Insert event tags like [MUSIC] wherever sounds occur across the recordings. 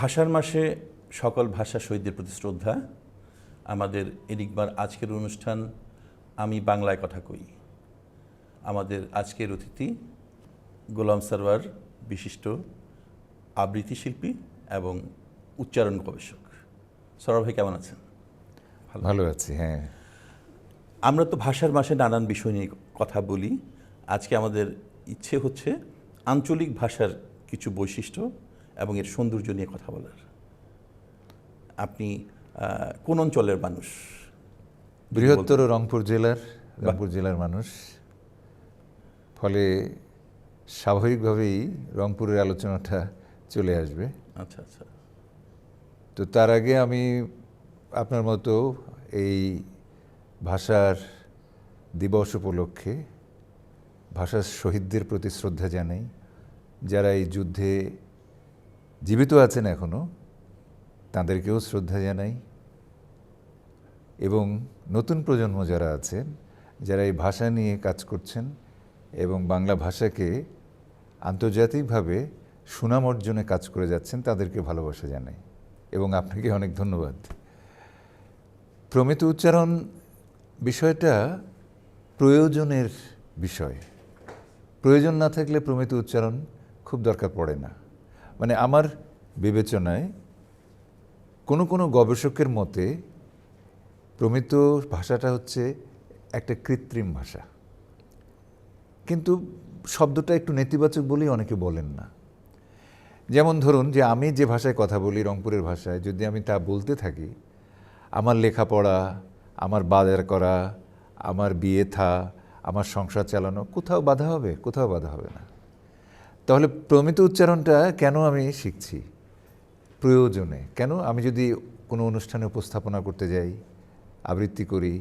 ভাষার মাসে সকল ভাষা শহীদদের প্রতি শ্রদ্ধা। আমাদের এদিকবার আজকের অনুষ্ঠান আমি বাংলায় কথা কই। আমাদের আজকের অতিথি গোলাম সারওয়ার বিশিষ্ট আবৃত্তি শিল্পী এবং উচ্চারণ গবেষক। সরব ভাই কেমন আছেন? ভালো আছি হ্যাঁ। আমরা তো ভাষার মাসে নানান বিষয় নিয়ে কথা বলি। আজকে আমাদের ইচ্ছে হচ্ছে আঞ্চলিক ভাষার কিছু বৈশিষ্ট্য এবং এর সৌন্দর্য নিয়ে কথা বলার। আপনি কোন অঞ্চলের মানুষ? বৃহত্তর রংপুর জেলার রংপুর জেলার মানুষ। ফলে স্বাভাবিকভাবেই রংপুরের আলোচনাটা চলে আসবে। আচ্ছা আচ্ছা। তো তার আগে আমি আপনার মতো এই ভাষার দিবস উপলক্ষে ভাষার শহীদদের প্রতি শ্রদ্ধা জানাই। যারা এই যুদ্ধে জীবিত আছেন এখনও তাদেরকেও শ্রদ্ধা জানাই। এবং নতুন প্রজন্ম যারা আছেন, যারা এই ভাষা নিয়ে কাজ করছেন এবং বাংলা ভাষাকে আন্তর্জাতিকভাবে সুনাম অর্জনে কাজ করে যাচ্ছেন, তাদেরকে ভালোবাসা জানাই। এবং আপনাকে অনেক ধন্যবাদ। প্রমিত উচ্চারণ বিষয়টা প্রয়োজনের বিষয়। প্রয়োজন না থাকলে প্রমিত উচ্চারণ খুব দরকার পড়ে না। মানে আমার বিবেচনায় কোনো কোনো গবেষকের মতে প্রমিত ভাষাটা হচ্ছে একটা কৃত্রিম ভাষা। কিন্তু শব্দটা একটু নেতিবাচক বলেই অনেকে বলেন না। যেমন ধরুন যে আমি যে ভাষায় কথা বলি, রংপুরের ভাষায়, যদি আমি তা বলতে থাকি, আমার লেখাপড়া, আমার বাজার করা, আমার বিয়ে থা, আমার সংসার চালানো, কোথাও বাধা হবে? কোথাও বাধা হবে না। তাহলে প্রমিত উচ্চারণটা কেন আমি শিখছি? প্রয়োজনে। কেন আমি যদি কোনো অনুষ্ঠানে উপস্থাপনা করতে যাই, আবৃত্তি করি,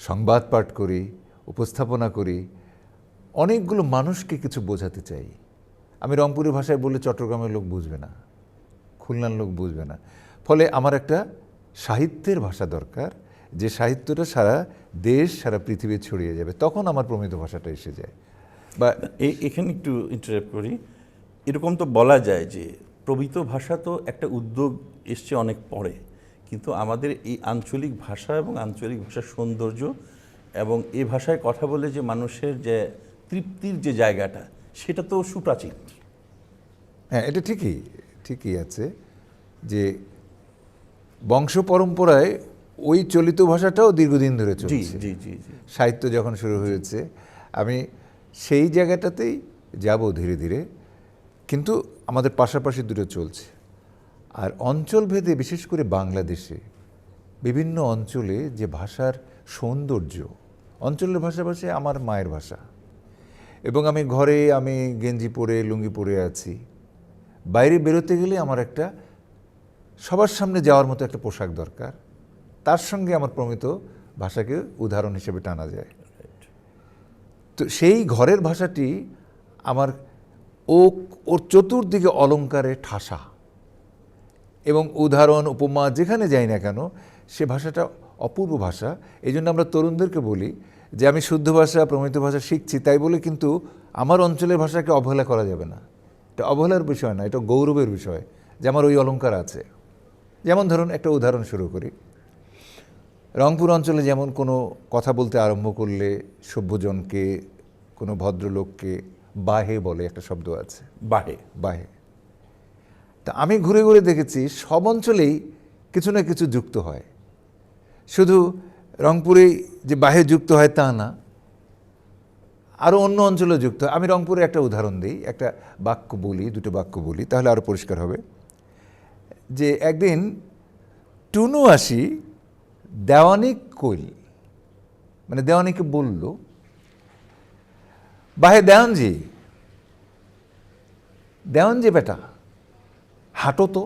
সংবাদ পাঠ করি, উপস্থাপনা করি, অনেকগুলো মানুষকে কিছু বোঝাতে চাই। আমি রংপুরের ভাষায় বললে চট্টগ্রামের লোক বুঝবে না, খুলনার লোক বুঝবে না। ফলে আমার একটা সাহিত্যের ভাষা দরকার, যে সাহিত্যটা সারা দেশ, সারা পৃথিবী ছড়িয়ে যাবে। তখন আমার প্রমিত ভাষাটা এসে যায়। বা এখানে একটু ইন্টারাপ্ট করি। এরকম তো বলা যায় যে প্রমিত ভাষা তো একটা উদ্যোগ এসছে অনেক পরে। কিন্তু আমাদের এই আঞ্চলিক ভাষা এবং আঞ্চলিক ভাষার সৌন্দর্য এবং এ ভাষায় কথা বলে যে মানুষের যে তৃপ্তির যে জায়গাটা সেটা তো সুপ্রাচীন। হ্যাঁ এটা ঠিকই ঠিকই আছে যে বংশ পরম্পরায় ওই চলিত ভাষাটাও দীর্ঘদিন ধরে চলছে। জি জি জি। সাহিত্য যখন শুরু হয়েছে আমি সেই জায়গাটাতেই যাব ধীরে ধীরে। কিন্তু আমাদের পাশাপাশি দুটো চলছে। আর অঞ্চলভেদে বিশেষ করে বাংলাদেশে বিভিন্ন অঞ্চলে যে ভাষার সৌন্দর্য, অঞ্চলের ভাষাভাষী আমার মায়ের ভাষা। এবং আমি ঘরে আমি গেঞ্জি পরে লুঙ্গি পরে আছি। বাইরে বেরোতে গেলে আমার একটা সবার সামনে যাওয়ার মতো একটা পোশাক দরকার। তার সঙ্গে আমার প্রমিত ভাষাকে উদাহরণ হিসেবে টানা যায়। তো সেই ঘরের ভাষাটি আমার ও, ওর চতুর্দিকে অলঙ্কারে ঠাসা। এবং উদাহরণ, উপমা যেখানে যাই না কেন, সে ভাষাটা অপূর্ব ভাষা। এই জন্য আমরা তরুণদেরকে বলি যে, আমি শুদ্ধ ভাষা, প্রমিত ভাষা শিখছি, তাই বলে কিন্তু আমার অঞ্চলের ভাষাকে অবহেলা করা যাবে না। এটা অবহেলার বিষয় না, এটা গৌরবের বিষয় যে, আমার ওই অলঙ্কার আছে। যেমন ধরুন, একটা উদাহরণ শুরু করি। রংপুর অঞ্চলে যেমন কোনো কথা বলতে আরম্ভ করলে সভ্যজনকে কোনো ভদ্রলোককে বাহে বলে একটা শব্দ আছে। বাহে। বাহে। তা আমি ঘুরে ঘুরে দেখেছি সব অঞ্চলেই কিছু না কিছু যুক্ত হয়। শুধু রংপুরেই যে বাহে যুক্ত হয় তা না আরও অন্য অঞ্চলে যুক্ত আমি রংপুরে একটা উদাহরণ দিই একটা বাক্য বলি দুটো বাক্য বলি তাহলে আরও পরিষ্কার হবে। যে একদিন টুনু আসি দেওয়ানিক কইল মানে দেওয়ানিকে বলল, বাহে দেওয়ানজি দেওয়ানজি বেটা, হাঁটো তো,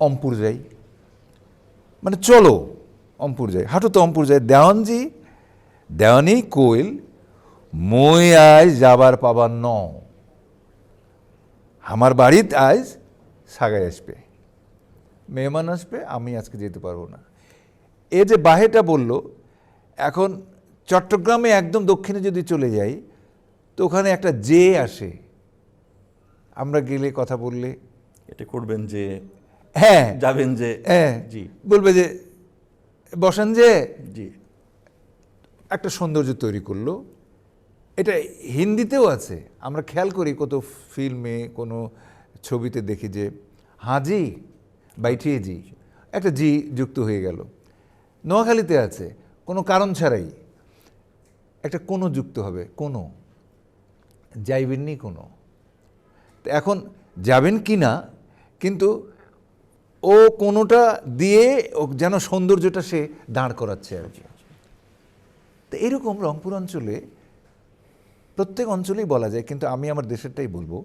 অম্পুর যাই। মানে চলো অম্পুর যাই, হাঁটো তো অম্পুর যাই। দেওয়ানজি, দেওয়ানি কইল, মই আজ যাবার পাবার ন আমার বাড়িত আজ সাগাই আসবে। মেহমান আসবে আমি আজকে যেতে পারব না। এ যে বাহেটা বলল এখন চট্টগ্রামে একদম দক্ষিণে যদি চলে যাই তো ওখানে একটা জে আসে। আমরা গেলে কথা বললে। এটা করবেন যে হ্যাঁ। যাবেন যে হ্যাঁ। জি। বলবে যে বসেন যে। জি। একটা সৌন্দর্য তৈরি করল। এটা হিন্দিতেও আছে। আমরা খেয়াল করি কত ফিল্মে কোনো ছবিতে দেখি যে হাজি বাইঠিয়ে জি। একটা জি যুক্ত হয়ে গেল। নোয়াখালীতে আছে, কোনো কারণ ছাড়াই একটা কোনো যুক্ত হবে, কোনো। যাইবেননি কোনো। এখন যাবেন কি না, কিন্তু ও কোনোটা দিয়ে ও যেন সৌন্দর্যটা সে দাঁড় করাচ্ছে আর কি। তো এরকম রংপুর অঞ্চলে, প্রত্যেক অঞ্চলেই বলা যায়, কিন্তু আমি আমার দেশেরটাই বলব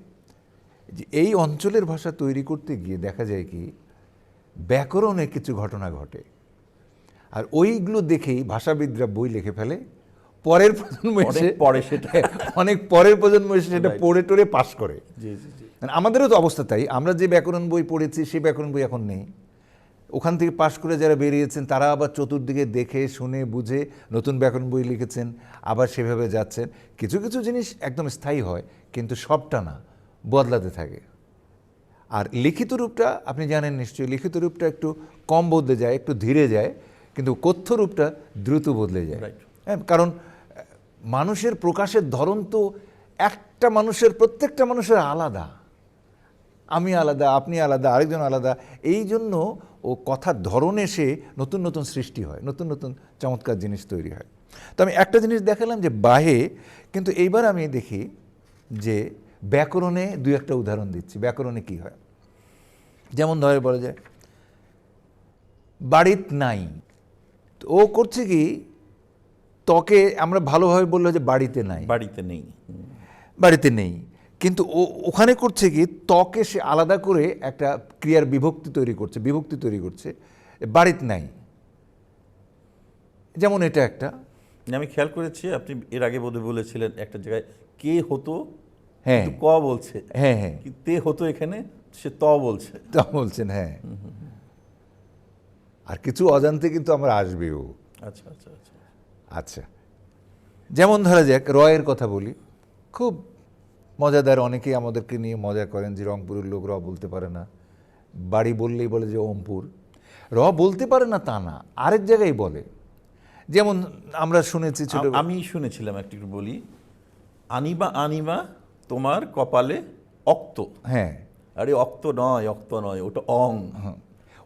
যে এই অঞ্চলের ভাষা তৈরি করতে গিয়ে দেখা যায় কি ব্যাকরণে কিছু ঘটনা ঘটে। আর ওইগুলো দেখেই ভাষাবিদরা বই লিখে ফেলে। পরের প্রজন্ম এসে পরে সেটা। [LAUGHS] অনেক পরের প্রজন্ম এসে সেটা পড়ে টড়ে পাশ করে। মানে আমাদেরও তো অবস্থা তাই। আমরা যে ব্যাকরণ বই পড়েছি সেই ব্যাকরণ বই এখন নেই। ওখান থেকে পাশ করে যারা বেরিয়েছেন তারা আবার চতুর্দিকে দেখে শুনে বুঝে নতুন ব্যাকরণ বই লিখেছেন আবার সেভাবে যাচ্ছেন। কিছু কিছু জিনিস একদম স্থায়ী হয় কিন্তু সবটা না বদলাতে থাকে। আর লিখিত রূপটা আপনি জানেন নিশ্চয়ই লিখিত রূপটা একটু কম বদলে যায় একটু ধীরে যায় কিন্তু কথ্য রূপটা দ্রুত বদলে যায়. হ্যাঁ কারণ মানুষের প্রকাশের ধরন তো একটা মানুষের প্রত্যেকটা মানুষের আলাদা। আমি আলাদা আপনি আলাদা আরেকজন আলাদা। এই জন্য ও কথার ধরন এসে নতুন নতুন সৃষ্টি হয় নতুন নতুন চমৎকার জিনিস তৈরি হয়। তো আমি একটা জিনিস দেখালাম যে বাহে কিন্তু এইবার আমি দেখি যে ব্যাকরণে দুই একটা উদাহরণ দিচ্ছি। ব্যাকরণে কি হয়? যেমন ধরে বলা যায় বাড়িত নাই। তো ও করছে কি তকে আমরা ভালোভাবে বলল যে বাড়িতে নাই। বাড়িতে নেই। বাড়িতে নেই। কিন্তু ও ওখানে করছে কি ত্বকে সে আলাদা করে একটা ক্রিয়ার বিভক্তি তৈরি করছে বিভক্তি তৈরি করছে বাড়িতে নাই। যেমন এটা একটা। আমি খেয়াল করেছি আপনি এর আগে বোধহয় বলেছিলেন একটা জায়গায় কে হতো হ্যাঁ। ক বলছে? হ্যাঁ হ্যাঁ। তে হতো এখানে? সে ত বলছে। তা বলছেন হ্যাঁ। আর কিছু অজান্তে কিন্তু আমরা আসবেও। আচ্ছা আচ্ছা আচ্ছা। আচ্ছা। যেমন ধরা যাক রয়ের কথা বলি। খুব মজাদার অনেকেই আমাদেরকে নিয়ে মজা করেন যে রংপুরের লোক র বলতে পারে না। বাড়ি বললেই বলে যে ওমপুর। র বলতে পারে না তা না আরেক জায়গায় বলে। যেমন আমরা শুনেছি ছোট আমি শুনেছিলাম একটু একটু বলি। আনিবা আনিবা তোমার কপালে অক্ত। হ্যাঁ। আরে অক্ত নয় অক্ত নয় ওটা অং। হ্যাঁ।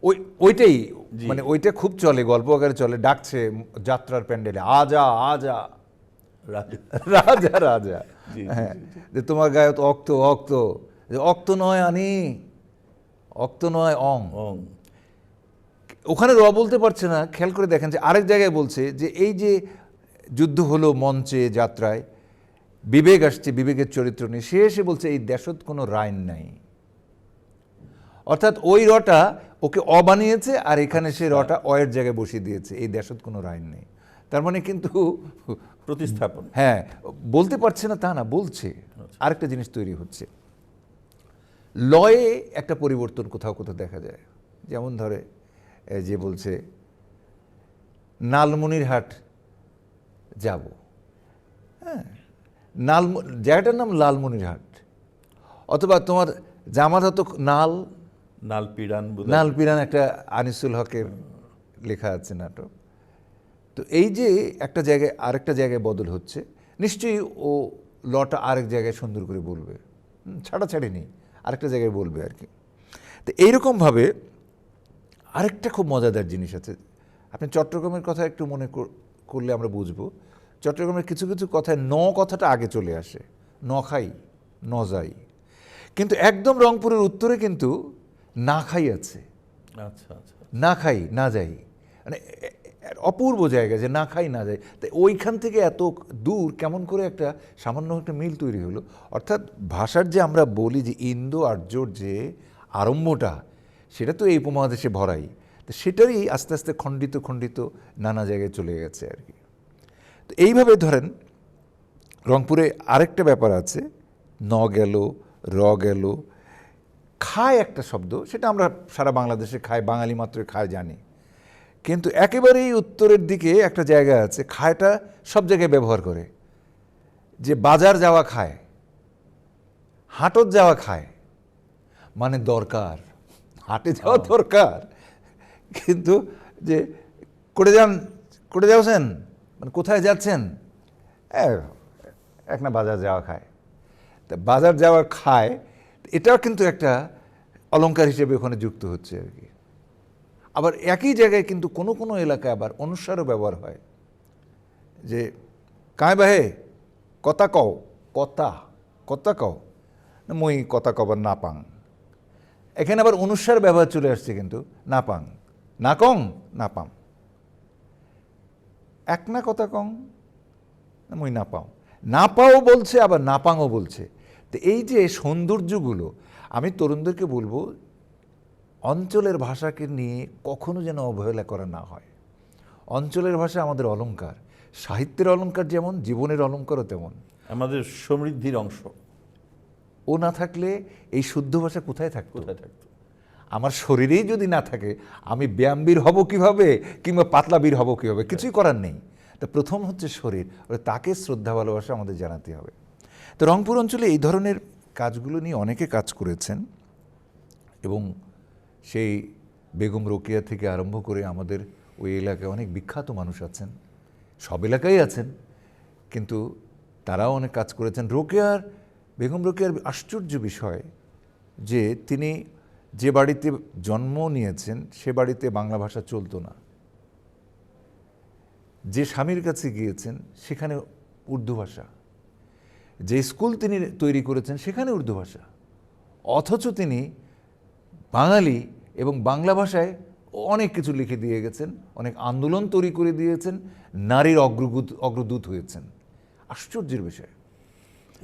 ওই ওইটাই মানে ওইটা খুব চলে গল্প আকারে চলে ডাকছে যাত্রার প্যান্ডেলে আজা আজা। রাজা। রাজা হ্যাঁ। যে তোমার গায়ে তো অক্ত অক্ত। যে অক্ত নয় আনি অক্ত নয় অং। অং। ওখানে র বলতে পারছে না খেয়াল করে দেখেন যে আরেক জায়গায় বলছে যে এই যে যুদ্ধ হলো মঞ্চে যাত্রায় বিবেক আসছে বিবেকের চরিত্র নিয়ে। সে এসে বলছে এই দেশত কোনো রাইন নাই। অর্থাৎ ওই রটা ওকে অ বানিয়েছে আর এখানে সে রটা অয়ের জায়গায় বসিয়ে দিয়েছে। এই দেশত কোনো রাইন নেই। তার মানে কিন্তু প্রতিস্থাপন। হ্যাঁ বলতে পারছে না তা না বলছে। আরেকটা জিনিস তৈরি হচ্ছে। লয়ে একটা পরিবর্তন কোথাও কোথাও দেখা যায়। যেমন ধরে যে বলছে নালমনিরহাট যাব। হ্যাঁ নাল জায়গাটার নাম লালমনিরহাট। অথবা তোমার জামাতা তো নাল নাল পিড়ান বোধহয়। নাল পিরান একটা আনিসুল হকের লেখা আছে নাটক। তো এই যে একটা জায়গায় আরেকটা জায়গায় বদল হচ্ছে নিশ্চয়ই ও লটা আরেক জায়গায় সুন্দর করে বলবে। ছাড়াছাড়ি নেই আরেকটা জায়গায় বলবে আর কি। তো এইরকমভাবে আরেকটা খুব মজাদার জিনিস আছে। আপনি চট্টগ্রামের কথা একটু মনে করলে আমরা বুঝব। চট্টগ্রামের কিছু কিছু কথায় ন কথাটা আগে চলে আসে। ন খাই ন যাই। কিন্তু একদম রংপুরের উত্তরে কিন্তু না খাই আছে। আচ্ছা আচ্ছা। না খাই না যাই। মানে অপূর্ব জায়গা যে না খাই না যাই। তাই ওইখান থেকে এত দূর কেমন করে একটা সামান্য একটা মিল তৈরি হলো? অর্থাৎ ভাষার যে আমরা বলি যে ইন্দো আর্যর যে আরম্ভটা সেটা তো এই উপমহাদেশে ভরাই। তো সেটারই আস্তে আস্তে খণ্ডিত খণ্ডিত নানা জায়গায় চলে গেছে আর কি। এইভাবে ধরেন রংপুরে আরেকটা ব্যাপার আছে ন গেল র গেল খায় একটা শব্দ সেটা আমরা সারা বাংলাদেশে খাই বাঙালি মাত্র খায় জানি। কিন্তু একেবারেই উত্তরের দিকে একটা জায়গা আছে খায়টা সব জায়গায় ব্যবহার করে। যে বাজার যাওয়া খায় হাটত যাওয়া খায় মানে দরকার হাটে যাওয়া দরকার। কিন্তু যে করে যান করে যাচ্ছেন মানে কোথায় যাচ্ছেন? এক না বাজার যাওয়া খায়। তা বাজার যাওয়া খায়, এটাও কিন্তু একটা অলঙ্কার হিসেবে ওখানে যুক্ত হচ্ছে আর কি। আবার একই জায়গায় কিন্তু কোনো কোনো এলাকায় আবার অনুসারও ব্যবহার হয়। যে কায় বাহে? কথা কও, কথা কথা কও। মই কথা কবার না পাং। এখানে আবার অনুসার ব্যবহার চলে আসছে কিন্তু, না পাং, না কং, না পাম। এক না কথা কং? মই না পাও। না পাও বলছে আবার না পাংও বলছে। তো এই যে সৌন্দর্যগুলো আমি তরুণদেরকে বলব অঞ্চলের ভাষাকে নিয়ে কখনো যেন অবহেলা করা না হয়। অঞ্চলের ভাষা আমাদের অলংকার। সাহিত্যের অলংকার যেমন জীবনের অলংকারও তেমন। আমাদের সমৃদ্ধির অংশ। ও না থাকলে এই শুদ্ধ ভাষা কোথায় থাকতো? কোথায় থাকতো? আমার শরীরেই যদি না থাকে আমি ব্যায়ামবীর হব কীভাবে কিংবা পাতলাবীর হব কীভাবে? কিছুই করার নেই। তা প্রথম হচ্ছে শরীর তাকে শ্রদ্ধা ভালোবাসা আমাদের জানাতে হবে। তো রংপুর অঞ্চলে এই ধরনের কাজগুলো নিয়ে অনেকে কাজ করেছেন এবং সেই বেগম রোকেয়া থেকে আরম্ভ করে আমাদের ওই এলাকায় অনেক বিখ্যাত মানুষ আছেন। সব এলাকায় আছেন কিন্তু তারাও অনেক কাজ করেছেন। রোকেয়ার বেগম রোকেয়ার আশ্চর্য বিষয় যে তিনি যে বাড়িতে জন্ম নিয়েছেন, সে বাড়িতে বাংলা ভাষা চলতো না। যে স্বামীর কাছে গিয়েছেন, সেখানে উর্দু ভাষা। যে স্কুল তিনি তৈরি করেছেন, সেখানে উর্দু ভাষা। অথচ তিনি বাঙালি এবং বাংলা ভাষায় অনেক কিছু লিখে দিয়ে গেছেন, অনেক আন্দোলন তৈরি করে দিয়েছেন, নারীর অগ্রদূত অগ্রদূত হয়েছেন। আশ্চর্যের বিষয়।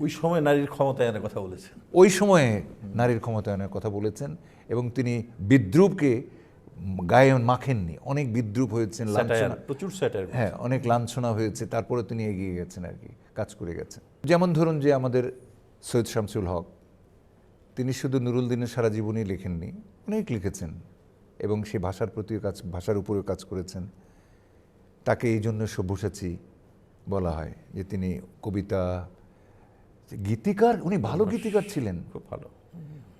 ওই সময় নারীর ক্ষমতায়নের কথা বলেছেন। ওই সময়ে নারীর ক্ষমতায়নের কথা বলেছেন এবং তিনি বিদ্রুপকে গায়ে মাখেননি। অনেক বিদ্রুপ হয়েছেন লাঞ্ছনা। প্রচুর স্যাটায়ার হ্যাঁ অনেক লাঞ্ছনা হয়েছে তারপরে তিনি এগিয়ে গেছেন আর কি কাজ করে গেছেন। যেমন ধরুন যে আমাদের সৈয়দ শামসুল হক তিনি শুধু নুরুল দিনের সারা জীবনই লেখেননি অনেক লিখেছেন এবং সে ভাষার প্রতিও কাজ ভাষার উপরেও কাজ করেছেন। তাকে এই জন্য সব্যসাচী বলা হয় যে তিনি কবিতা গীতিকার উনি ভালো গীতিকার ছিলেন। খুব ভালো।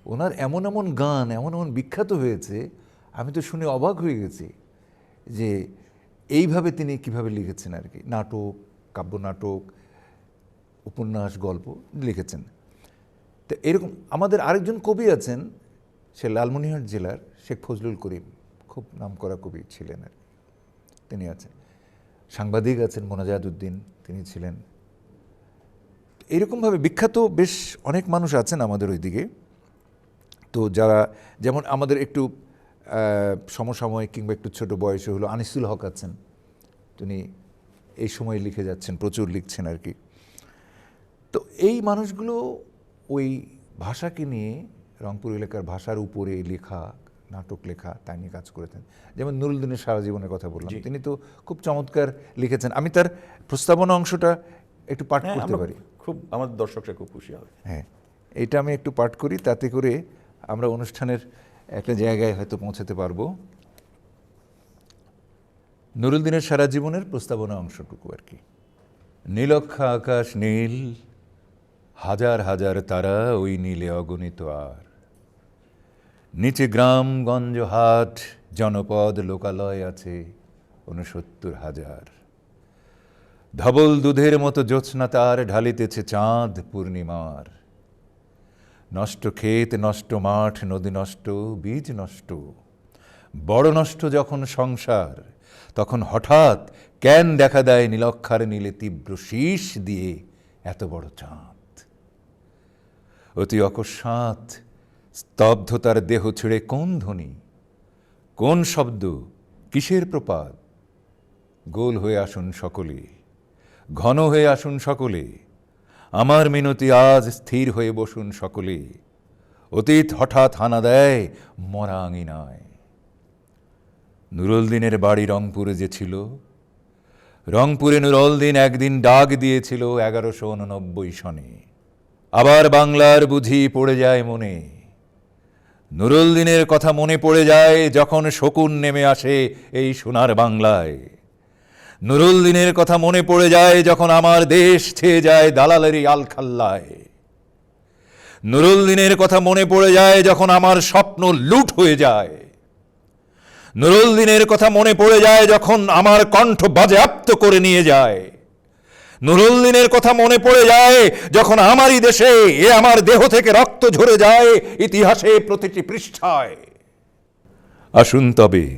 ওনার এমন এমন গান এমন এমন বিখ্যাত হয়েছে আমি তো শুনে অবাক হয়ে গেছি যে এইভাবে তিনি কীভাবে লিখেছেন আর কি। নাটক কাব্যনাটক উপন্যাস গল্প লিখেছেন। তো এরকম আমাদের আরেকজন কবি আছেন সে লালমনিরহাট জেলার শেখ ফজলুল করিম খুব নামকরা কবি ছিলেন আর কি। তিনি আছেন। সাংবাদিক আছেন মোনাজাত উদ্দিন তিনি ছিলেন। এরকমভাবে বিখ্যাত বেশ অনেক মানুষ আছেন আমাদের ওইদিকে। তো যারা যেমন আমাদের একটু সমসাময়িক কিংবা একটু ছোট বয়সে হলো আনিসুল হক আছেন। তিনি এই সময় লিখে যাচ্ছেন প্রচুর লিখছেন আর কি। তো এই মানুষগুলো ওই ভাষাকে নিয়ে রংপুর এলাকার ভাষার উপরে লেখা নাটক লেখা তাই নিয়ে কাজ করেছেন। যেমন নুরুলদিনের সারা জীবনের কথা বললাম। তিনি তো খুব চমৎকার লিখেছেন। আমি তার প্রস্তাবনা অংশটা একটু পাঠ হ্যাঁ, করতে পারি। খুব আমাদের দর্শকরা খুব খুশি হবে। হ্যাঁ এটা আমি একটু পাঠ করি, তাতে করে আমরা অনুষ্ঠানের একটা জায়গায় হয়তো পৌঁছাতে পারব। নুরুলদিনের সারা জীবনের প্রস্তাবনা অংশটুকু আর কি। নীলক্ষা আকাশ নীল, হাজার হাজার তারা ওই নীলে অগণিত আর। নিচে গ্রাম গঞ্জ হাট, জনপদ লোকালয় আছে ঊনসত্তর হাজার। ধবল দুধের মতো জ্যোৎস্না তার ঢালিতেছে চাঁদ পূর্ণিমার। নষ্ট ক্ষেত নষ্ট মাঠ, নদী নষ্ট, বীজ নষ্ট। বড় নষ্ট যখন সংসার, তখন হঠাৎ কেন দেখা দেয় নীলক্ষার নীলে তীব্র শীষ দিয়ে এত বড় চাঁদ। অতি অকস্মাৎ স্তব্ধতার দেহ ছেড়ে কোন ধ্বনি? কোন শব্দ? কিসের প্রপাত? গোল হয়ে আসুন সকলে। ঘন হয়ে আসুন সকলে। আমার মিনতি আজ স্থির হয়ে বসুন সকলে। অতীত হঠাৎ হানা দেয় মরা আঙিনায় নুরুলদিনের বাড়ি রংপুরে যে ছিল, রংপুরে নুরুলদিন একদিন ডাক দিয়েছিল এগারোশো উননব্বই সনে। আবার বাংলার বুঝি পড়ে যায় মনে। নুরুলদিনের কথা মনে পড়ে যায় যখন শকুন নেমে আসে এই সোনার বাংলায়। নুরুলদিনের কথা মনে পড়ে যায় যখন আমার দেশ ছেয়ে যায় দালালেরই আলখাল্লায়। নুরুল দিনের কথা মনে পড়ে যায় যখন আমার স্বপ্ন লুট হয়ে যায়। নুরুল দিনের কথা মনে পড়ে যায় যখন আমার কণ্ঠ বাজেয়াপ্ত করে নিয়ে যায়। নুরুল দিনের কথা মনে পড়ে যায় যখন আমারই দেশে এ আমার দেহ থেকে রক্ত ঝরে যায় ইতিহাসে প্রতিটি পৃষ্ঠায়। আসুন তবে,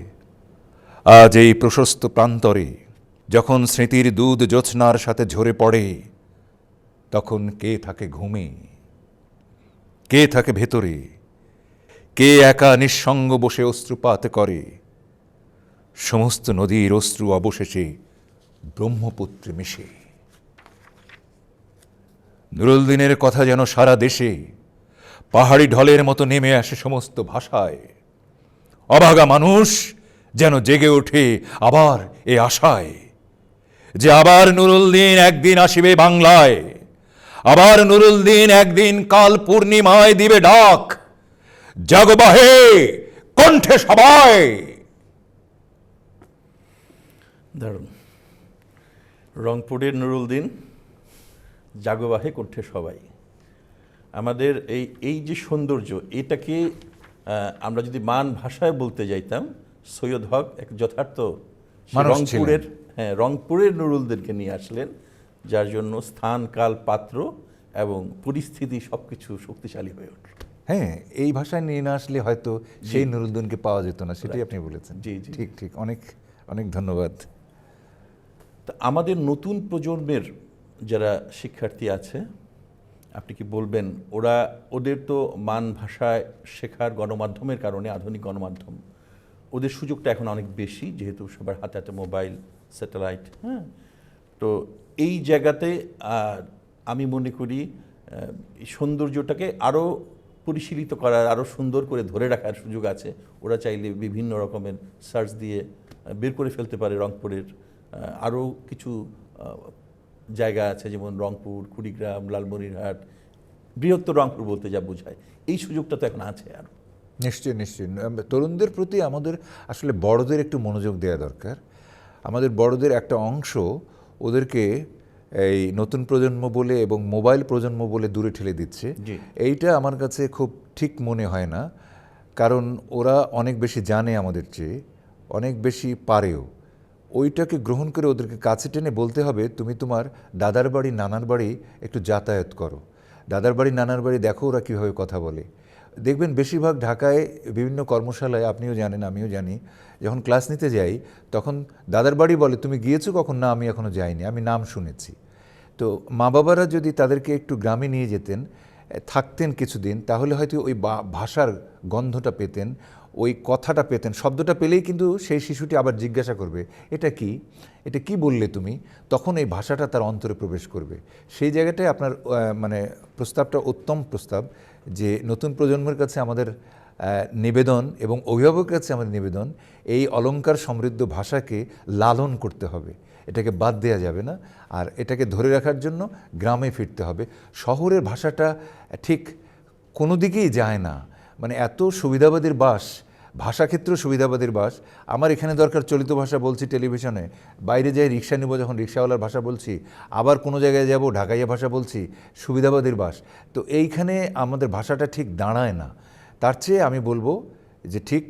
আজ এই প্রশস্ত প্রান্তরে যখন স্মৃতির দুধ জ্যোৎস্নার সাথে ঝরে পড়ে, তখন কে থাকে ঘুমে? কে থাকে ভেতরে? কে একা নিঃসঙ্গ বসে অশ্রুপাত করে? সমস্ত নদীর অশ্রু অবশেষে ব্রহ্মপুত্রে মিশে। নুরুল দিনের কথা যেন সারা দেশে, পাহাড়ি ঢলের মতো নেমে আসে সমস্ত ভাষায়। অভাগা মানুষ যেন জেগে ওঠে আবার এ আশায়। যে আবার নুরুল দিন একদিন আসিবে বাংলায় আবার নুরুল দিন একদিন কাল পূর্ণিমায় দিবে ডাক জাগবাহে কণ্ঠে সবাই। দারুণ রংপুরের নুরুল দিন জাগবাহে কণ্ঠে সবাই। আমাদের এই এই যে সৌন্দর্য এটাকে আহ, আমরা যদি মান ভাষায় বলতে যাইতাম সৈয়দ হক এক যথার্থ। রংপুরের হ্যাঁ রংপুরের নুরুলদেরকে নিয়ে আসলেন যার জন্য স্থান কাল পাত্র এবং পরিস্থিতি সব কিছু শক্তিশালী হয়ে উঠল। হ্যাঁ এই ভাষায় নিয়ে না আসলে হয়তো সেই নুরুদ্দিনকে পাওয়া যেত না সেটাই আপনি বলেছেন। জি, জি। ঠিক ঠিক অনেক অনেক ধন্যবাদ। তা আমাদের নতুন প্রজন্মের যারা শিক্ষার্থী আছে আপনি কি বলবেন ওরা ওদের তো মান ভাষায় শেখার গণমাধ্যমের কারণে আধুনিক গণমাধ্যম ওদের সুযোগটা এখন অনেক বেশি যেহেতু সবার হাতে হাতে মোবাইল স্যাটেলাইট হ্যাঁ। তো এই জায়গাতে আমি মনে করি সৌন্দর্যটাকে আরও পরিশীলিত করার আরও সুন্দর করে ধরে রাখার সুযোগ আছে। ওরা চাইলে বিভিন্ন রকমের সার্চ দিয়ে বের করে ফেলতে পারে রংপুরের আরও কিছু জায়গা আছে যেমন রংপুর কুড়িগ্রাম লালমনিরহাট বৃহত্তর রংপুর বলতে যা বোঝায়। এই সুযোগটা তো এখন আছে আর। নিশ্চয়ই নিশ্চয়ই। তরুণদের প্রতি আমাদের আসলে বড়দের একটু মনোযোগ দেওয়া দরকার। আমাদের বড়দের একটা অংশ ওদেরকে এই নতুন প্রজন্ম বলে এবং মোবাইল প্রজন্ম বলে দূরে ঠেলে দিচ্ছে। এইটা আমার কাছে খুব ঠিক মনে হয় না। কারণ ওরা অনেক বেশি জানে আমাদের চেয়ে অনেক বেশি পারেও। ওইটাকে গ্রহণ করে ওদেরকে কাছে টেনে বলতে হবে তুমি তোমার দাদার বাড়ি নানার বাড়ি একটু যাতায়াত করো। দাদার বাড়ি নানার বাড়ি দেখো ওরা কীভাবে কথা বলে। দেখবেন বেশিরভাগ ঢাকায় বিভিন্ন কর্মশালায় আপনিও জানেন আমিও জানি যখন ক্লাস নিতে যাই, তখন দাদার বাড়ি বলে, তুমি গিয়েছো কখন? না, আমি এখনও যাইনি, আমি নাম শুনেছি। তো মা বাবারা যদি তাদেরকে একটু গ্রামে নিয়ে যেতেন থাকতেন কিছুদিন, তাহলে হয়তো ওই ভাষার গন্ধটা পেতেন, ওই কথাটা পেতেন, শব্দটা পেলেই কিন্তু সেই শিশুটি আবার জিজ্ঞাসা করবে, এটা কি? এটা কি বললে তুমি? তখন এই ভাষাটা তার অন্তরে প্রবেশ করবে। সেই জায়গাটায় আপনার মানে প্রস্তাবটা উত্তম প্রস্তাব, যে নতুন প্রজন্মের কাছে আমাদের নিবেদন এবং অভিভাবকের কাছে আমাদের নিবেদন, এই অলঙ্কার সমৃদ্ধ ভাষাকে লালন করতে হবে। এটাকে বাদ দেওয়া যাবে না। আর এটাকে ধরে রাখার জন্য গ্রামে ফিরতে হবে। শহরের ভাষাটা ঠিক কোনো দিকেই যায় না। মানে এত সুবিধাবাদীর বাস, ভাষাক্ষেত্র সুবিধাবাদীর বাস। আমার এখানে দরকার চলিত ভাষা বলছি টেলিভিশনে। বাইরে যাই রিক্সা নেব যখন রিক্সাওয়ালার ভাষা বলছি, আবার কোনো জায়গায় যাব ঢাকাইয়া ভাষা বলছি, সুবিধাবাদীর বাস। তো এইখানে আমাদের ভাষাটা ঠিক দাঁড়ায় না। তার চেয়ে আমি বলব যে ঠিক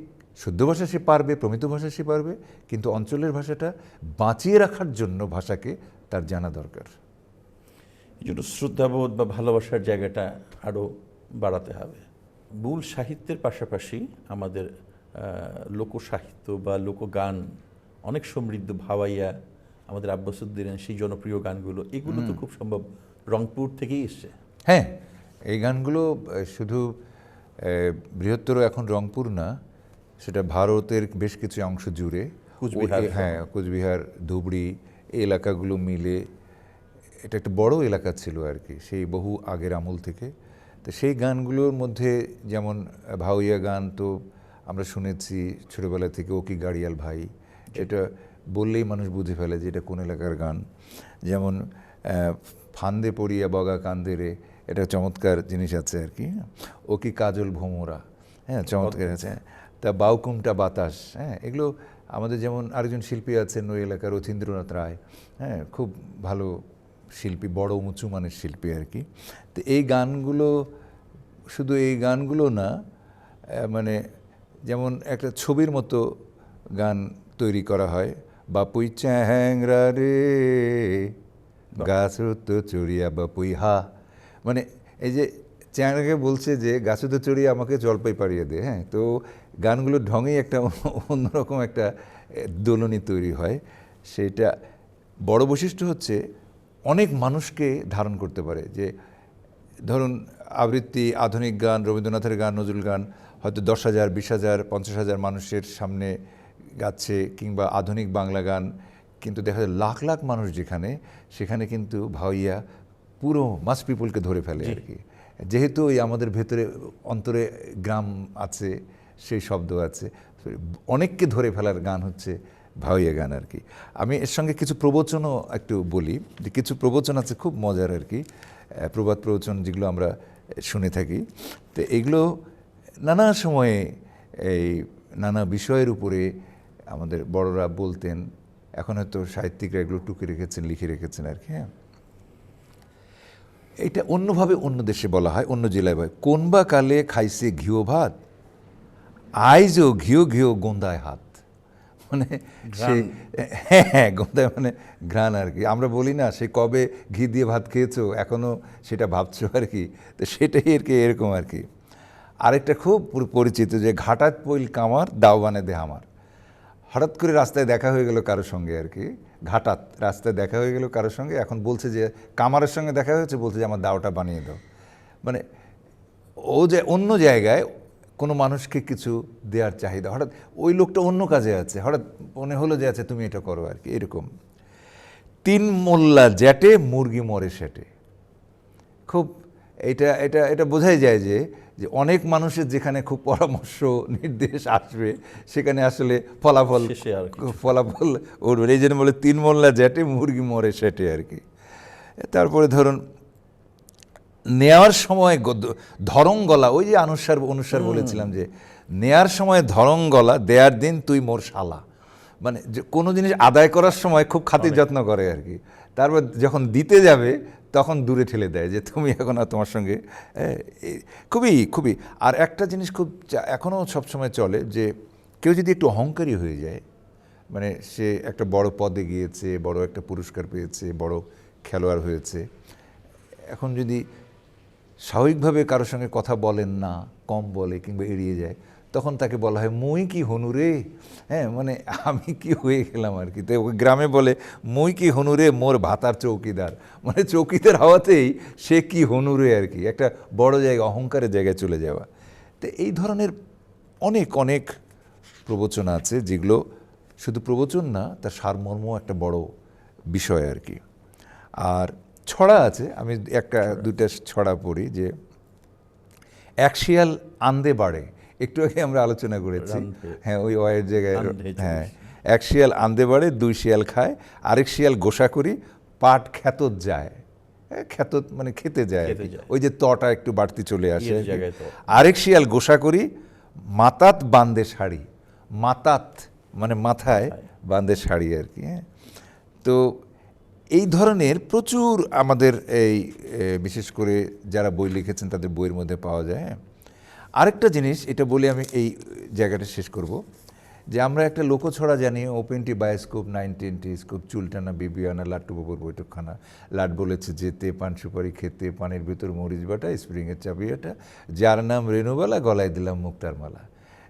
শুদ্ধ ভাষা সে পারবে প্রমিত ভাষা সে পারবে কিন্তু অঞ্চলের ভাষাটা বাঁচিয়ে রাখার জন্য ভাষাকে তার জানা দরকার। এই জন্য শ্রদ্ধাবোধ বা ভালোবাসার জায়গাটা আরও বাড়াতে হবে। মূল সাহিত্যের পাশাপাশি আমাদের লোকসাহিত্য বা লোকগান অনেক সমৃদ্ধ ভাওয়াইয়া আমাদের আব্বাসুদ্দিনের সেই জনপ্রিয় গানগুলো এগুলো তো খুব সম্ভব রংপুর থেকেই এসছে। হ্যাঁ এই গানগুলো শুধু বৃহত্তর এখন রংপুর না সেটা ভারতের বেশ কিছু অংশ জুড়ে। কুচবিহার। হ্যাঁ কুচবিহার ধুবড়ি এই এলাকাগুলো মিলে এটা একটা বড় এলাকা ছিল আর কি সেই বহু আগের আমল থেকে। তো সেই গানগুলোর মধ্যে যেমন আহ, ভাওইয়া গান তো আমরা শুনেছি ছোটোবেলা থেকে ও কি গাড়িয়াল ভাই এটা বললেই মানুষ বুঝে ফেলে যে এটা কোন এলাকার গান। যেমন ফান্দে পড়িয়া বগা কান্দে রে এটা চমৎকার জিনিস আছে আর কি। ও কি কাজল ভোমরা? হ্যাঁ চমৎকার আছে। তা বাউকুমটা বাতাস হ্যাঁ এগুলো আমাদের যেমন আরেকজন শিল্পী আছেন ওই এলাকার রথীন্দ্রনাথ রায় হ্যাঁ খুব ভালো শিল্পী বড় উঁচু মানের শিল্পী আর কি। তো এই গানগুলো শুধু এই গানগুলো না মানে যেমন একটা ছবির মতো গান তৈরি করা হয় বাপুই চ্যাংরা রে গাছ তো চড়িয়া বাপুই হা মানে এই যে চ্যাংরাকে বলছে যে গাছে তো চড়িয়ে আমাকে জলপাই পাড়িয়ে দে। হ্যাঁ তো গানগুলোর ঢঙেই একটা [LAUGHS] অন্যরকম একটা দোলনী তৈরি হয়। সেটা বড় বৈশিষ্ট্য হচ্ছে অনেক মানুষকে ধারণ করতে পারে যে, ধরুন আবৃত্তি, আধুনিক গান, রবীন্দ্রনাথের গান, নজরুল গান, হয়তো দশ হাজার, বিশ হাজার, পঞ্চাশ হাজার মানুষের সামনে গাচ্ছে কিংবা আধুনিক বাংলা গান, কিন্তু দেখা যায় লাখ লাখ মানুষ যেখানে, সেখানে কিন্তু ভাইয়া পুরো মাস পিপুলকে ধরে ফেলে আর কি যেহেতু ওই আমাদের ভেতরে অন্তরে গ্রাম আছে সেই শব্দ আছে অনেককে ধরে ফেলার গান হচ্ছে ভাওয়াইয়া গান আর কি আমি এর সঙ্গে কিছু প্রবচনও একটু বলি। যে কিছু প্রবচন আছে খুব মজার আর কি প্রবাদ প্রবচন যেগুলো আমরা শুনে থাকি। তো এগুলো নানা সময়ে এই নানা বিষয়ের উপরে আমাদের বড়রা বলতেন। এখন হয়তো সাহিত্যিকরা এগুলো টুকে রেখেছেন লিখে রেখেছেন আর কি হ্যাঁ। এটা অন্যভাবে অন্য দেশে বলা হয় অন্য জেলায় বলে কোন বা কালে খাইছে ঘিও ভাত আইজও ঘিও ঘিও গোন্দায় হাত। মানে সে হ্যাঁ হ্যাঁ গোন্দায় মানে ঘ্রাণ আর কি। আমরা বলি না সে কবে ঘি দিয়ে ভাত খেয়েছো এখনও সেটা ভাবছ আর কি। তো সেটাই আর কি এরকম আর কি। আরেকটা খুব পরিচিত যে ঘাটাত পইল কামার দাওবানে দে আমার হঠাৎ করে রাস্তায় দেখা হয়ে গেল কারোর সঙ্গে আর কি। ঘাটাত রাস্তায় দেখা হয়ে গেল কারোর সঙ্গে, এখন বলছে যে, কামারের সঙ্গে দেখা হয়েছে, বলছে যে, আমার দাওটা বানিয়ে দাও। মানে ও যে অন্য জায়গায় কোনো মানুষকে কিছু দেওয়ার চাহিদা, হঠাৎ ওই লোকটা অন্য কাজে আছে, হঠাৎ মনে হলো যে আছে তুমি এটা করো আর কি এরকম। তিন মোল্লা জ্যাটে, মুরগি মরে সেটে। খুব, এটা এটা এটা বোঝাই যায় যে যে অনেক মানুষের যেখানে খুব পরামর্শ নির্দেশ আসবে সেখানে আসলে ফলাফল ফলাফল উঠবে এই জন্য বলে তিন মোল্লা জ্যাটে মুরগি মরে সেটে আর কি। তারপরে ধরুন নেওয়ার সময় গদ- ধরং গলা ওই যে অনুসার অনুসার বলেছিলাম যে নেয়ার সময় ধরং গলা দেয়ার দিন তুই মোর শালা। মানে যে কোনো জিনিস আদায় করার সময় খুব খাতির যত্ন করে আর কি। তারপর যখন দিতে যাবে তখন দূরে ঠেলে দেয় যে তুমি এখন আর তোমার সঙ্গে খুবই খুবই। আর একটা জিনিস খুব এখনও সবসময় চলে যে কেউ যদি একটু অহংকারী হয়ে যায় মানে সে একটা বড় পদে গিয়েছে, বড় একটা পুরস্কার পেয়েছে, বড় খেলোয়াড় হয়েছে, এখন যদি স্বাভাবিকভাবে কারোর সঙ্গে কথা বলেন না, কম বলে কিংবা এড়িয়ে যায় তখন তাকে বলা হয় মুই কি হনুরে হ্যাঁ মানে আমি কি হয়ে গেলাম আর কি। তো ওই গ্রামে বলে মুই কি হনুরে মোর ভাতার চৌকিদার। মানে চৌকিদার হওয়াতেই সে কি হনুরে আর কি। একটা বড় জায়গা অহংকারের জায়গায় চলে যাওয়া। তো এই ধরনের অনেক অনেক প্রবচন আছে যেগুলো শুধু প্রবচন না তার সারমর্ম একটা বড় বিষয় আর কি। আর ছড়া আছে আমি একটা দুইটা ছড়া পড়ি যে এক শিয়াল আন্দে বাড়ে। একটু আগে আমরা আলোচনা করেছি। হ্যাঁ ওই ওয়ের জায়গায় হ্যাঁ এক শিয়াল আন্দে বাড়ে দুই শিয়াল খায় আরেক শিয়াল গোসা করি পাট খ্যাতত যায়। হ্যাঁ, খ্যাতত মানে খেতে যায়। ওই যে তটা একটু বাড়তি চলে আসে। আরেক শিয়াল গোসা করি মাতাত বান্দে শাড়ি। মাতাত মানে মাথায় বান্দে শাড়ি আর কি হ্যাঁ। তো এই ধরনের প্রচুর আমাদের এই বিশেষ করে যারা বই লিখেছেন তাদের বইয়ের মধ্যে পাওয়া যায় হ্যাঁ। আরেকটা জিনিস, এটা বলে আমি এই জায়গাটা শেষ করব, যে আমরা একটা লোকছড়া জানি ওপেনটি বায়োস্কোপ নাইনটিনটি স্কোপ চুলটানা বিবিয়ানা লাট্টু বাবুর বৈঠকখানা। লাট বলেছে যেতে পান সুপারি খেতে পানির ভেতর মরিচ বাটা, স্প্রিংয়ের চাবিয়াটা যার নাম রেণুবালা, গলায় দিলাম মুক্তার মালা।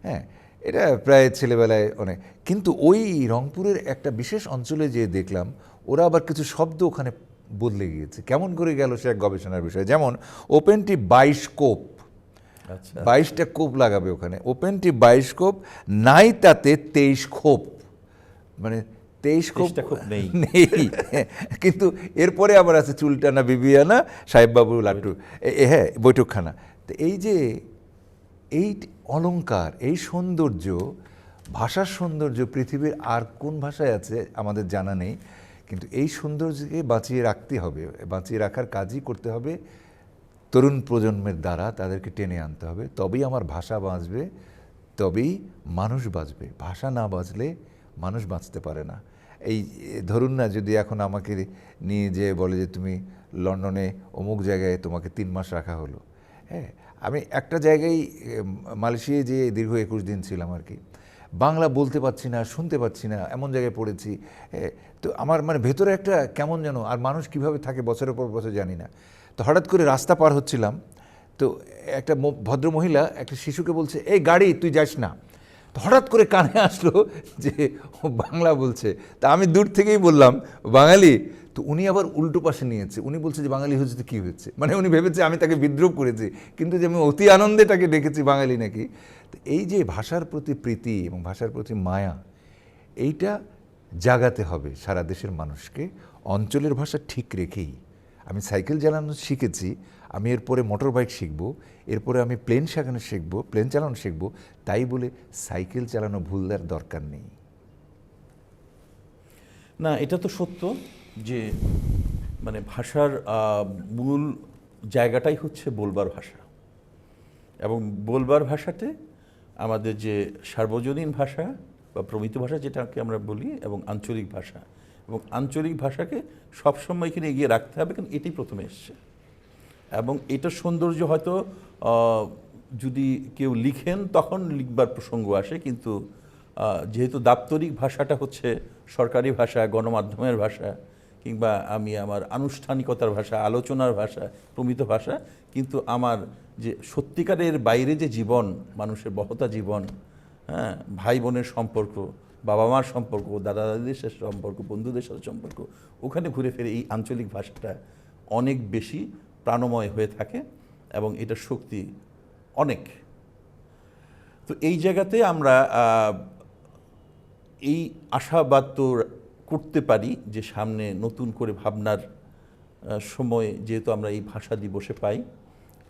হ্যাঁ এটা প্রায় ছেলেবেলায় অনেক। কিন্তু ওই রংপুরের একটা বিশেষ অঞ্চলে যে দেখলাম, ওরা আবার কিছু শব্দ ওখানে বদলে গিয়েছে। কেমন করে গেল সে এক গবেষণার বিষয়। যেমন ওপেনটি বাইস্কোপ বাইশটা কোপ লাগাবে ওখানে। ওপেনটি বাইশ কোপ নাই তাতে তেইশ খোপ মানে তেইশ খোপ নেই। [LAUGHS] নেই। কিন্তু এরপরে আবার আছে চুলটানা বিবিয়ানা সাহেববাবু লাট্টু। হ্যাঁ বৈঠকখানা। তো এই যে এই অলংকার এই সৌন্দর্য ভাষার সৌন্দর্য পৃথিবীর আর কোন ভাষায় আছে আমাদের জানা নেই। কিন্তু এই সৌন্দর্যকে বাঁচিয়ে রাখতে হবে বাঁচিয়ে রাখার কাজই করতে হবে তরুণ প্রজন্মের দ্বারা তাদেরকে টেনে আনতে হবে। তবেই আমার ভাষা বাঁচবে তবেই মানুষ বাঁচবে। ভাষা না বাঁচলে মানুষ বাঁচতে পারে না। এই ধরুন না যদি এখন আমাকে নিয়ে যে বলে যে তুমি লন্ডনে অমুক জায়গায় তোমাকে তিন মাস রাখা হলো হ্যাঁ? আমি একটা জায়গায় মালয়েশিয়ায় যে দীর্ঘ একুশ দিন ছিলাম আর কি বাংলা বলতে পারছি না শুনতে পাচ্ছি না এমন জায়গায় পড়েছি হ্যাঁ, তো আমার মানে ভেতরে একটা কেমন যেন আর মানুষ কীভাবে থাকে বছরের পর বছর জানি না। তো হঠাৎ করে রাস্তা পার হচ্ছিলাম, তো একটা ভদ্র মহিলা একটা শিশুকে বলছে, এই গাড়ি, তুই যাস না। তো হঠাৎ করে কানে আসলো যে ও বাংলা বলছে। তা আমি দূর থেকেই বললাম, বাঙালি? তো উনি আবার উল্টো পাশে নিয়েছে। উনি বলছে যে, বাঙালি হচ্ছে তো কী হয়েছে? মানে উনি ভেবেছে আমি তাকে বিদ্রোহ করেছি, কিন্তু যে আমি অতি আনন্দে তাকে ডেকেছি বাঙালি নাকি। তো এই যে ভাষার প্রতি প্রীতি এবং ভাষার প্রতি মায়া, এইটা জাগাতে হবে সারা দেশের মানুষকে। অঞ্চলের ভাষা ঠিক রেখেই আমি সাইকেল চালানো শিখেছি, আমি এরপরে মোটর বাইক শিখব, এরপরে আমি প্লেন শেখানো শিখব, প্লেন চালানো শিখব, তাই বলে সাইকেল চালানো ভুল দেওয়ার দরকার নেই। না, এটা তো সত্য যে মানে ভাষার মূল জায়গাটাই হচ্ছে বলবার ভাষা। এবং বলবার ভাষাতে আমাদের যে সার্বজনীন ভাষা বা প্রমিত ভাষা যেটাকে আমরা বলি এবং আঞ্চলিক ভাষা এবং আঞ্চলিক ভাষাকে সবসময় এখানে এগিয়ে রাখতে হবে, কারণ এটি প্রথমে এসছে। এবং এটার সৌন্দর্য হয়তো যদি কেউ লিখেন, তখন লিখবার প্রসঙ্গ আসে, কিন্তু যেহেতু দাপ্তরিক ভাষাটা হচ্ছে সরকারি ভাষা, গণমাধ্যমের ভাষা, কিংবা আমি আমার আনুষ্ঠানিকতার ভাষা, আলোচনার ভাষা, প্রমিত ভাষা, কিন্তু আমার যে সত্যিকারের বাইরে যে জীবন, মানুষের বহতা জীবন হ্যাঁ ভাই বোনের সম্পর্ক বাবা মার সম্পর্ক দাদা দাদিদের সাথে সম্পর্ক, বন্ধুদের সাথে সম্পর্ক, ওখানে ঘুরে ফিরে এই আঞ্চলিক ভাষাটা অনেক বেশি প্রাণময় হয়ে থাকে এবং এটার শক্তি অনেক। তো এই জায়গাতে আমরা এই আশাবাদ তো করতে পারি যে সামনে নতুন করে ভাবনার সময় যেহেতু আমরা এই ভাষা দিবসে পাই,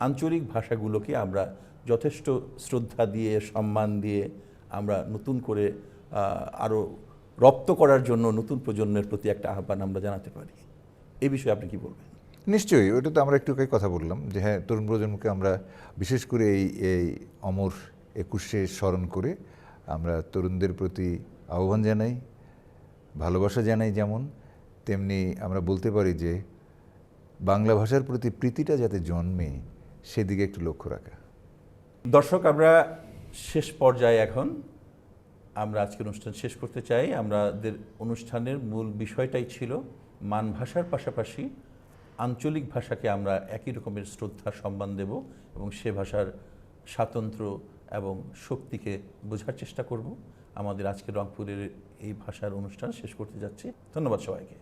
আঞ্চলিক ভাষাগুলোকে আমরা যথেষ্ট শ্রদ্ধা দিয়ে, সম্মান দিয়ে আমরা নতুন করে আরও রপ্ত করার জন্য নতুন প্রজন্মের প্রতি একটা আহ্বান আমরা জানাতে পারি। এই বিষয়ে আপনি কি বলবেন? নিশ্চয়ই ওটা তো আমরা একটু কথা বললাম যে হ্যাঁ তরুণ প্রজন্মকে আমরা বিশেষ করে এই এই অমর একুশে স্মরণ করে আমরা তরুণদের প্রতি আহ্বান জানাই ভালোবাসা জানাই যেমন তেমনি আমরা বলতে পারি যে বাংলা ভাষার প্রতি প্রীতিটা যাতে জন্মে সেদিকে একটু লক্ষ্য রাখা। দর্শক আমরা শেষ পর্যায়ে এখন আমরা আজকের অনুষ্ঠান শেষ করতে চাই। আমাদের অনুষ্ঠানের মূল বিষয়টাই ছিল মান ভাষার পাশাপাশি আঞ্চলিক ভাষাকে আমরা একই রকমের শ্রদ্ধা সম্মান দেব এবং সে ভাষার স্বাতন্ত্র্য এবং শক্তিকে বোঝার চেষ্টা করব। আমাদের আজকে রংপুরের এই ভাষার অনুষ্ঠান শেষ করতে যাচ্ছি। ধন্যবাদ সবাইকে।